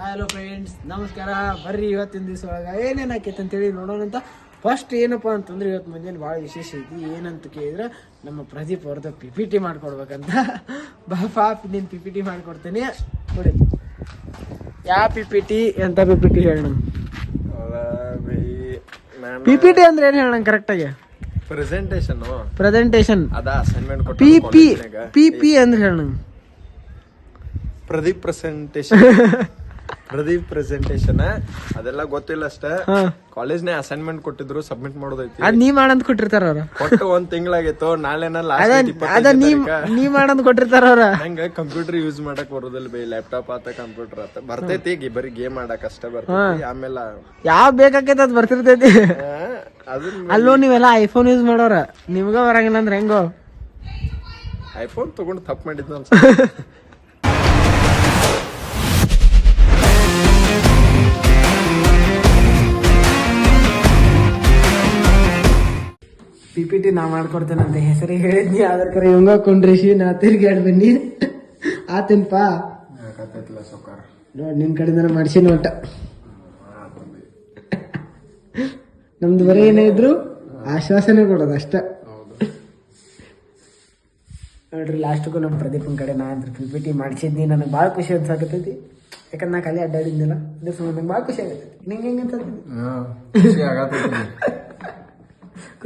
Hello friends ನಮಸ್ಕಾರ. ಬರ್ರಿ ಇವತ್ತಿನ ದಿವಸ ಒಳಗೆ ಏನೇನು ಆಕೈತೆ ಅಂತೇಳಿ ನೋಡೋಣ ಅಂತ. ಫಸ್ಟ್ ಏನಪ್ಪ ಅಂತಂದ್ರೆ ಇವತ್ತು ಮುಂಜಾನೆ ಭಾಳ ವಿಶೇಷ ಐತಿ. ಏನಂತ ಕೇಳಿದ್ರೆ ನಮ್ಮ ಪ್ರದೀಪ್ ಅವ್ರದ್ದು ಪಿ ಪಿ ಟಿ ಮಾಡ್ಕೊಡ್ಬೇಕಂತ. ಬಾ ಪಾಪ ನೀನು ಪಿ ಪಿ ಟಿ ಮಾಡ್ಕೊಡ್ತೇನೆ. ನೋಡಿ ಯಾವ ಪಿ ಪಿ ಟಿ ಎಂತ ಪಿ ಪಿ ಟಿ ಹೇಳೋಣ ಪಿ ಪಿ ಟಿ ಅಂದ್ರೆ ಏನು ಹೇಳೋಣ ಕರೆಕ್ಟಾಗಿ ಪ್ರೆಸೆಂಟೇಶನ್ ಪ್ರೆಸೆಂಟೇಷನ್ ಅದ assignment P P P P ಅಂದ್ರೆ ಹೇಳೋಣ ಪ್ರದೀಪ್ ಪ್ರೆಸೆಂಟೇಶನ್ ಪ್ರದೀಪ್ ಪ್ರೆಸೆಂಟೇಶನ್ ಅದೆಲ್ಲ ಗೊತ್ತಿಲ್ಲ ಅಷ್ಟೇ. ಕಾಲೇಜ್ ಕಾಲೇಜ್ನೇ ಅಸೈನ್ಮೆಂಟ್ ಕೊಟ್ಟಿದ್ರು ಸಬ್ಮಿಟ್ ಮಾಡೋದೈತಿ. ಅದ್ ನೀ ಮಾಡಂತ ಕೊಟ್ಟಿರ್ತಾರ ಅವ್ರ. ಕೊಟ್ಟು ಒಂದ್ ತಿಂಗಳಾಗಿತ್ತು ನಾಳೆನ ಅದ ನೀ ನೀ ಮಾಡಂತ ಕೊಟ್ಟಿರ್ತಾರ ಅವ್ರ. ಹಂಗ ಕಂಪ್ಯೂಟರ್ ಯೂಸ್ ಮಾಡಕ್ ಬರೋದಿಲ್ಲ ಬೈ ಲ್ಯಾಪ್ಟಾಪ್ ಆತ ಕಂಪ್ಯೂಟರ್ ಆತ. ಬರ್ತೈತಿ ಬರೀ ಗೇಮ್ ಆಡಕ್ ಅಷ್ಟೇ ಬರ್ತೈತಿ. ಆಮೇಲೆ ಯಾವ ಬೇಕಾಕೈತಿ ಅದ್ ಬರ್ತಿರ್ತೈತಿ. ಅಲ್ಲೂ ಅಲ್ಲೋ ನೀವೆಲ್ಲ ಐಫೋನ್ ಯೂಸ್ ಮಾಡೋರ. ನಿಮ್ಗ ಬರಂಗಿಲ್ಲ ಅಂದ್ರೆ ಹೆಂಗೋ? ಐಫೋನ್ ತಗೊಂಡು ತಪ್ಪು ಮಾಡಿದ್ನ ಪಿ ಪಿ ಟಿ ನಾ ಮಾಡ್ಕೊಡ್ತೇನೆ ಅಂತ ಹೆಸರು ಹೇಳಿದ್ನಿ. ಅದ್ರ ಕರೆ ಇವಂಗ ಕೊಂಡ್ರಿಸಿ ನಾ ತಿರ್ಗಾಡ್ ಬನ್ನಿ ಆತೇನ್ಪ? ನೋಡಿ ನಿನ್ ಕಡೆಯಿಂದ ಮಾಡಿಸಿ ನೋಟ. ನಮ್ದು ಬರೀ ಏನೇ ಇದ್ರು ಆಶ್ವಾಸನೆ ಕೊಡೋದು ಅಷ್ಟ. ನೋಡ್ರಿ ಲಾಸ್ಟ್ಗೂ ನಮ್ಮ ಪ್ರದೀಪನ ಕಡೆ ನಾ ಅಂದ್ರೆ ಪಿ ಪಿ ಟಿ ಮಾಡಿಸಿದ್ನಿ. ನನಗೆ ಭಾಳ ಖುಷಿ ಅನ್ಸಾಕತ್ತೈತಿ. ಯಾಕಂದ್ರೆ ನಾ ಖಾಲಿ ಅಡ್ಡಾಡಿದ್ನಲ್ಲ ಅದ್ರ ಸಂಬಂಧ ಭಾಳ ಖುಷಿ ಆಗತ್ತೈತಿ. ನಿಂಗೆ ಹೆಂಗೆ ಅನ್ಸತ್ತೈತಿ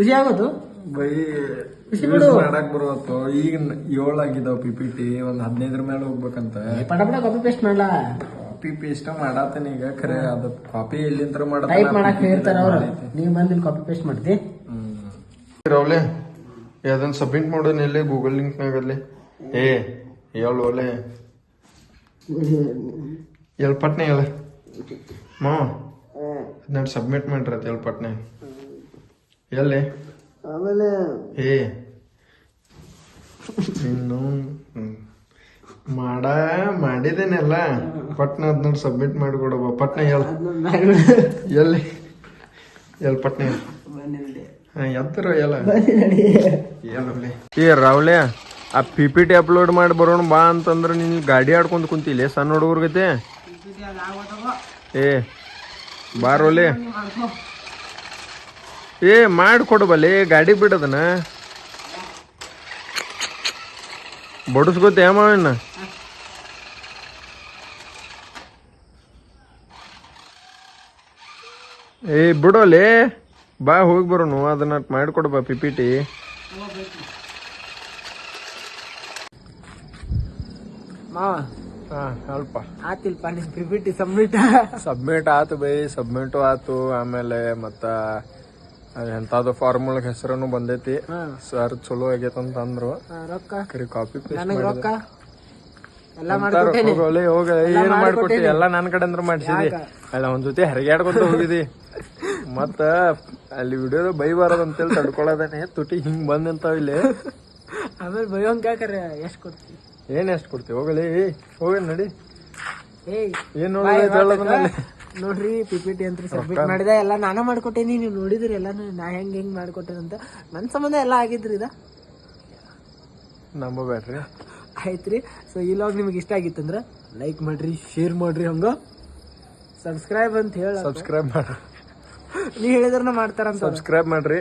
ಖುಷಿ ಆಗೋದು? ಬೈ ಖುಷಿ ಮಾಡಕ್ ಬರುವತ್ತು. ಈಗ ಏಳು ಆಗಿದಾವ್ ಪಿ ಪಿ ಟಿ ಒಂದ್ ಹದಿನೈದರ ಮೇಲೆ ಹೋಗ್ಬೇಕಂತ. ಪಟ ಪಟ ಕಾಪಿ ಪೇಸ್ಟ್ ಮಾಡಲ್ಲ ಕಾಪಿ ಇಷ್ಟ ಮಾಡಾತನ ಈಗ. ಖರೆ ಅದ ಕಾಪಿ ಎಲ್ಲಿಂತ್ರ ಟೈಪ್ ಮಾಡಕ್ ಹೇಳ್ತಾರ ಅವ್ರು. ನೀವು ಬಂದು ಇಲ್ಲಿ ಕಾಪಿ ಪೇಸ್ಟ್ ಮಾಡ್ತಿ ರಾವ್ಲೆ ಅದನ್ನ ಸಬ್ಮಿಟ್ ಮಾಡೋನ್ ಎಲ್ಲಿ? ಗೂಗಲ್ ಲಿಂಕ್ ಅಲ್ಲಿ. ಏ ಹೇಳು ಒಲೆ. ಎಲ್ ಪಟ್ನೆ ಹೇಳ. ಮಾವ ನಾನು ಸಬ್ಮಿಟ್ ಮಾಡ್ರಿ ಎಲ್ ಪಟ್ನೆ. ಎಲ್ಲಿ ಆಮೇಲೆ ಏ. ಇನ್ನು. ಮಾಡ ಮಾಡಿದೇನೆಲ್ಲ. ಪಟ್ನ ಅದನ್ನ ಸಬ್ಮಿಟ್ ಮಾಡಿಕೊಡಬ ಪಟ್ನ ಎಲ್? ಎಲ್ಲಿ? ಎಲ್ ಪಟ್ನ? ಎತ್ತರ ಎಲ್ಲ ಏ ರಾವ್ಲೆ ಆ ಪಿ ಪಿ ಟಿ ಅಪ್ಲೋಡ್ ಮಾಡಿ ಬರೋಣ ಬಾ ಅಂತಂದ್ರೆ ನೀನು ಗಾಡಿ ಆಡ್ಕೊಂಡು ಕುಂತಿಲ್ಲ ಸಣ್ಣ ಹುಡುಗರ್ಗತೆ. ಏ ಬಾರೋಲೆ ಏ ಮಾಡಿ ಬಲೆ ಗಾಡಿ ಬಿಡದನ ಬಡಿಸ್ಕೊತೇ ಮಾವಿನ? ಏ ಬಿಡೋಲಿ ಬಾ ಹೋಗಿ ಬರೋನು ಅದನ್ನ ಮಾಡಿಕೊಡು ಬಾ ಪಿ ಮಾವ. ಸ್ವಲ್ಪ ಆತಿಲ್ಪ ನಿಮ್ P P T submit submit ಆತು ಬೈ ಸಬ್ಮಿಟು ಆತು ಆಮೇಲೆ ಮತ್ತ ಎಂತಾದ್ರು ಫಾರ್ಮುಲ ಹೆಸರನ್ನು ಬಂದೈತಿ. ಸರ್ ಚಲೋ ಆಗೈತೆ ಅಂತ ಅಂದ್ರು ಕರಿ ಕಾಪಿ ನನಗ್ ರೊಕ್ಕ? ಎಲ್ಲ ಹೋಗ ಹೋಗ ಏನ್ ಮಾಡ್ಕೊಟ್ಟಿ? ಎಲ್ಲ ನನ್ ಕಡೆ ಅಂದ್ರೆ ಮಾಡ್ಸಿದಿ? ಅಲ್ಲ ಒಂದ್ ಜೊತೆ ಹರಿಗಾಡ್ಕೊಂತ ಹೋಗಿದಿ. ಮತ್ತ ಅಲ್ಲಿ ವಿಡಿಯೋದ ಬೈಬಾರದು ಬರೋದ್ ಅಂತೇಳಿ ತಡ್ಕೊಳ್ಳೋದೇನೆ ತುಟಿ ಹಿಂಗ್ ಬಂದ್ ನಿಂತಾವ್ ಇಲ್ಲಿ. ಆಮೇಲೆ ಬೈಯೋಂಗ್ ಯಾಕರೆ ಎಷ್ಟ್ ಕೊಡ್ತಿ? ಏನ್ ಎಷ್ಟ್ ಕೊಡ್ತೀವಿ ಹೋಗಲಿ ಹೋಗಿ ನಡಿ. ಏನ್ ನೋಡಿ ಹೇಳೋದನ್ನ ನೋಡ್ರಿ ಪಿ ಪಿ ಟಿ ಅಂತ ಸಬ್ಮಿಟ್ ಮಾಡಿದೆ. ಎಲ್ಲ ನಾನ ಮಾಡ್ಕೊಟ್ಟೇನಿ. ನೀವು ನೋಡಿದ್ರಿ ಎಲ್ಲ ನಾ ಹೆಂಗ್ ಹೆಂಗ್ ಮಾಡ್ಕೊಟ್ಟೆ ಅಂತ. ನನ್ ಸಂಬಂಧ ಎಲ್ಲ ಆಗಿದ್ರಿ ಇದ? ನಂಬಬೇಡ್ರಿ. ಆಯ್ತ್ರಿ. ಸೊ ಈ ಲಾಗ್ ನಿಮ್ಗೆ ಇಷ್ಟ ಆಗಿತ್ತಂದ್ರ ಲೈಕ್ ಮಾಡ್ರಿ ಶೇರ್ ಮಾಡ್ರಿ ಹಂಗ. ಸಬ್ಸ್ಕ್ರೈಬ್ ಅಂತ ಹೇಳಿ ಸಬ್ಸ್ಕ್ರೈಬ್ ಮಾಡ್ರಿ ನೀ ಹೇಳಿದ್ರೆ ಮಾಡ್ತಾರಂತ ಸಬ್ಸ್ಕ್ರೈಬ್ ಮಾಡ್ರಿ.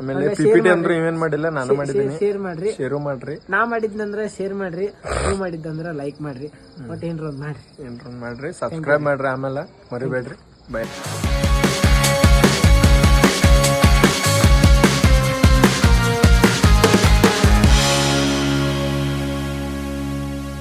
ಆಮೇಲೆ ಪಿಪಿಟಿ ಅಂದ್ರೆ ಇವೇನ್ ಮಾಡಿಲ್ಲ ನಾನು ಮಾಡಿದ್ದೀನಿ. ಶೇರ್ ಮಾಡ್ರಿ. ಶೇರು ಮಾಡ್ರಿ. ನಾ ಮಾಡಿದ್ನಂದ್ರ ಶೇರ್ ಮಾಡ್ರಿ. ನೀವು ಮಾಡಿದ್ದಂದ್ರ ಲೈಕ್ ಮಾಡ್ರಿ. ಬಟ್ ಏನ್ರ ಒಂದ್ ಮಾಡ್ರಿ. ಏನ್ರ ಮಾಡ್ರಿ. ಸಬ್ಸ್ಕ್ರೈಬ್ ಮಾಡ್ರಿ ಆಮೇಲೆ. ಮರಿಬೇಡ್ರಿ. ಬೈ